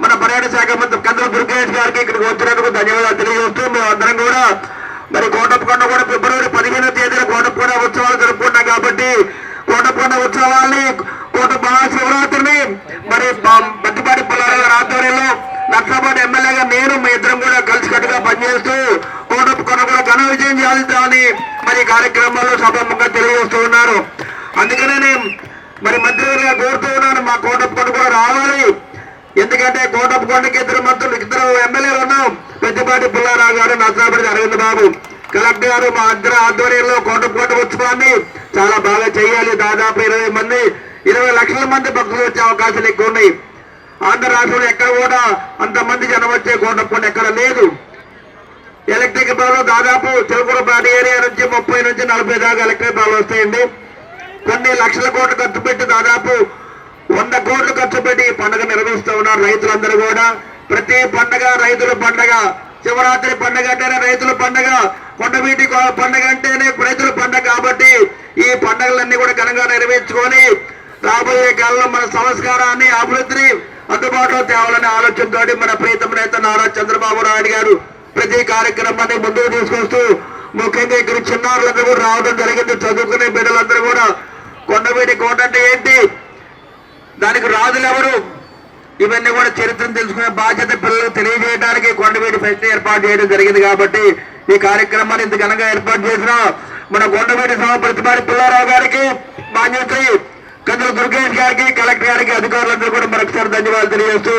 మన పర్యాటక శాఖ మంత్రి కందుల దుర్గేష్ గారికి ఇక్కడికి వచ్చినందుకు ధన్యవాదాలు తెలియజేస్తూ మేము అందరం కూడా మరి కోటప్పకొండ కూడా ఫిబ్రవరి పదిహేనో తేదీన కోటప్పకొండ ఉత్సవాలు జరుపుకుంటాం కాబట్టి కోటప్పకొండ ఉత్సవాల్ని కోట మహాశివరాత్రిని మరి బ- బద్దిపాటి ఆధ్వర్యంలో నర్సాబాద్ ఎమ్మెల్యేగా నేను మీ ఇద్దరం కూడా కలిసికట్టుగా పనిచేస్తూ కోటప్పకొండ కూడా ఘన విజయం సాధిస్తామని మరి కార్యక్రమాల్లో సభాముఖంగా తెలియజేస్తూ ఉన్నారు. అందుకనే నేను మరి మంత్రి గారిగా కోరుతూ ఉన్నాను మా కోటప్పకొండ కూడా రావాలి. ఎందుకంటే కోటప్పకొండకి ఇద్దరు మంత్రులు ఇద్దరు ఎమ్మెల్యేలు ఉన్నాం. పెద్దపాటి పుల్లారావు గారు నర్సాపడి అరవింద్ బాబు. కలెక్టర్ గారు మా ఇద్దరు ఆధ్వర్యంలో కోటప్పకొండ ఉత్సవాన్ని చాలా బాగా చేయాలి. దాదాపు ఇరవై మంది ఇరవై లక్షల మంది భక్తులు వచ్చే అవకాశాలు ఎక్కువ ఉన్నాయి. ఆంధ్ర రాష్ట్రంలో ఎక్కడ కూడా అంతమంది జనం వచ్చే కోటప్పకొండ ఎక్కడ లేదు. ఎలక్ట్రిక్ బాల్ దాదాపు చిలకూరపాటి ఏరియా నుంచి ముప్పై నుంచి నలభై దాకా ఎలక్ట్రిక్ బాల్ వస్తాయండి. కొన్ని లక్షల కోట్లు ఖర్చు పెట్టి దాదాపు వంద కోట్లు ఖర్చు పెట్టి పండుగ నిర్వహిస్తూ ఉన్నారు రైతులందరూ కూడా. ప్రతి పండగ రైతుల పండగ. శివరాత్రి పండగ అంటేనే రైతుల పండగ. కొండవీటి కో- పండగ అంటేనే రైతుల పండగ కాబట్టి ఈ పండగలన్నీ కూడా ఘనంగా నిర్వహించుకొని రాబోయే కాలంలో మన సంస్కారాన్ని అభివృద్ధిని అందుబాటులో తేవాలనే ఆలోచనతో మన ప్రీతం నేత నారా చంద్రబాబు నాయుడు గారు ప్రతి కార్యక్రమాన్ని ముందుకు తీసుకొస్తూ ముఖ్యంగా ఇక్కడ చిన్నారులందరూ రావడం జరిగింది. చదువుకునే బిడ్డలందరూ కూడా. కొండవీటి కోట అంటే ఏంటి? దానికి రాజులు ఎవరు? ఇవన్నీ కూడా చరిత్రను తెలుసుకునే బాధ్యత పిల్లలకు తెలియజేయడానికి కొండవీటి ఫెస్ట్ ఏర్పాటు చేయడం జరిగింది కాబట్టి ఈ కార్యక్రమాన్ని ఇంత ఘనంగా ఏర్పాటు చేసిన మన కొండవీటి సభ ప్రతిపాటి పుల్లారావు గారికి మాన్యశ్రీ కందుల దుర్గేష్ గారికి కలెక్టర్ గారికి అధికారులందరూ కూడా మరొకసారి ధన్యవాదాలు తెలియజేస్తూ